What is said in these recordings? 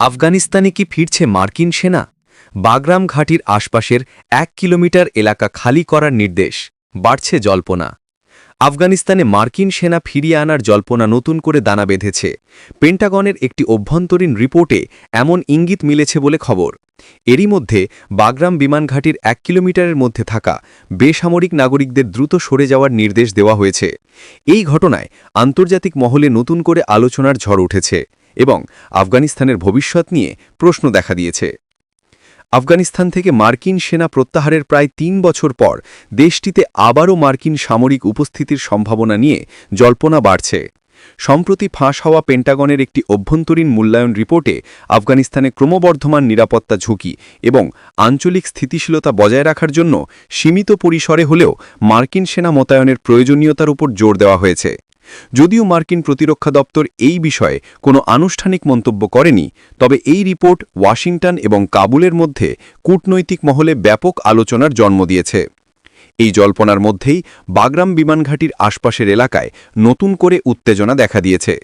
আফগানিস্তানে কি ফিরছে মার্কিন সেনা? বাগরাম ঘাটির আশপাশের এক কিলোমিটার এলাকা খালি করার নির্দেশ, বাড়ছে জল্পনা। আফগানিস্তানে মার্কিন সেনা ফিরিয়ে আনার জল্পনা নতুন করে দানা বেঁধেছে। পেন্টাগনের একটি অভ্যন্তরীণ রিপোর্টে এমন ইঙ্গিত মিলেছে বলে খবর। এরই মধ্যে বাগরাম বিমানঘাটির এক কিলোমিটারের মধ্যে থাকা বেসামরিক নাগরিকদের দ্রুত সরে যাওয়ার নির্দেশ দেওয়া হয়েছে। এই ঘটনায় আন্তর্জাতিক মহলে নতুন করে আলোচনার ঝড় উঠেছে। এবং আফগানিস্তানের ভবিষ্যৎ নিয়ে প্রশ্ন দেখা দিয়েছে। আফগানিস্তান থেকে মার্কিন সেনা প্রত্যাহারের প্রায় তিন বছর পর দেশটিতে আবারও মার্কিন সামরিক উপস্থিতির সম্ভাবনা নিয়ে জল্পনা বাড়ছে। সম্প্রতি ফাঁস হওয়া পেন্টাগনের একটি অভ্যন্তরীণ মূল্যায়ন রিপোর্টে আফগানিস্তানে ক্রমবর্ধমান নিরাপত্তা ঝুঁকি এবং আঞ্চলিক স্থিতিশীলতা বজায় রাখার জন্য সীমিত পরিসরে হলেও মার্কিন সেনা মোতায়েনের প্রয়োজনীয়তার উপর জোর দেওয়া হয়েছে। যদিও মার্কিন প্রতিরক্ষা দপ্তর এই বিষয়ে কোনো আনুষ্ঠানিক মন্তব্য করেনি, তবে এই রিপোর্ট ওয়াশিংটন এবং কাবুলের মধ্যে কূটনৈতিক মহলে ব্যাপক আলোচনার জন্ম দিয়েছে। এই জল্পনার মধ্যেই বাগরাম বিমানঘাটির আশপাশের এলাকায় নতুন করে উত্তেজনা দেখা দিয়েছে।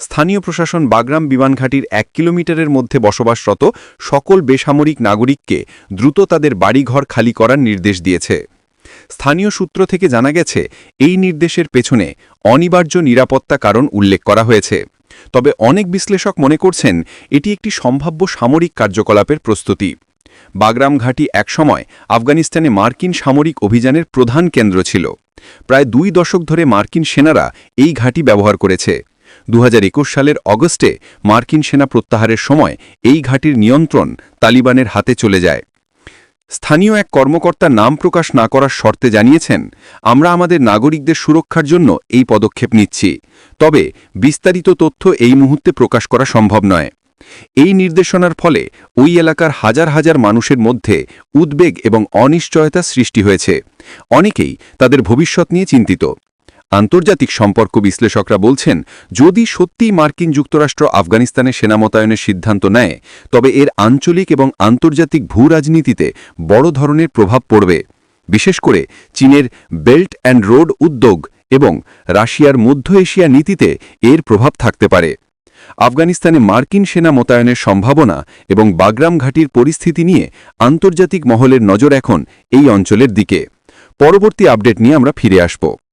স্থানীয় প্রশাসন বাগরাম বিমানঘাটির এক কিলোমিটারের মধ্যে বসবাসরত সকল বেসামরিক নাগরিককে দ্রুত তাদের বাড়িঘর খালি করার নির্দেশ দিয়েছে। স্থানীয় সূত্র থেকে জানা গেছে, এই নির্দেশের পেছনে অনিবার্য নিরাপত্তা কারণ উল্লেখ করা হয়েছে। তবে অনেক বিশ্লেষক মনে করছেন, এটি একটি সম্ভাব্য সামরিক কার্যকলাপের প্রস্তুতি। বাগরাম ঘাঁটি একসময় আফগানিস্তানে মার্কিন সামরিক অভিযানের প্রধান কেন্দ্র ছিল। প্রায় দুই দশক ধরে মার্কিন সেনারা এই ঘাঁটি ব্যবহার করেছে। দু হাজার একুশ সালের অগস্টে মার্কিন সেনা প্রত্যাহারের সময় এই ঘাঁটির নিয়ন্ত্রণ তালিবানের হাতে চলে যায়। স্থানীয় এক কর্মকর্তা নাম প্রকাশ না করার শর্তে জানিয়েছেন, আমরা আমাদের নাগরিকদের সুরক্ষার জন্য এই পদক্ষেপ নিচ্ছি। তবে বিস্তারিত তথ্য এই মুহূর্তে প্রকাশ করা সম্ভব নয়। এই নির্দেশনার ফলে ওই এলাকার হাজার হাজার মানুষের মধ্যে উদ্বেগ এবং অনিশ্চয়তা সৃষ্টি হয়েছে। অনেকেই তাদের ভবিষ্যৎ নিয়ে চিন্তিত। আন্তর্জাতিক সম্পর্ক বিশ্লেষকরা বলছেন, যদি সত্যিই মার্কিন যুক্তরাষ্ট্র আফগানিস্তানে সেনা মোতায়েনের সিদ্ধান্ত নেয়, তবে এর আঞ্চলিক এবং আন্তর্জাতিক ভূ রাজনীতিতে বড় ধরনের প্রভাব পড়বে। বিশেষ করে চীনের বেল্ট অ্যান্ড রোড উদ্যোগ এবং রাশিয়ার মধ্য এশিয়া নীতিতে এর প্রভাব থাকতে পারে। আফগানিস্তানে মার্কিন সেনা মোতায়েনের সম্ভাবনা এবং বাগরাম ঘাটির পরিস্থিতি নিয়ে আন্তর্জাতিক মহলের নজর এখন এই অঞ্চলের দিকে। পরবর্তী আপডেট নিয়ে আমরা ফিরে আসব।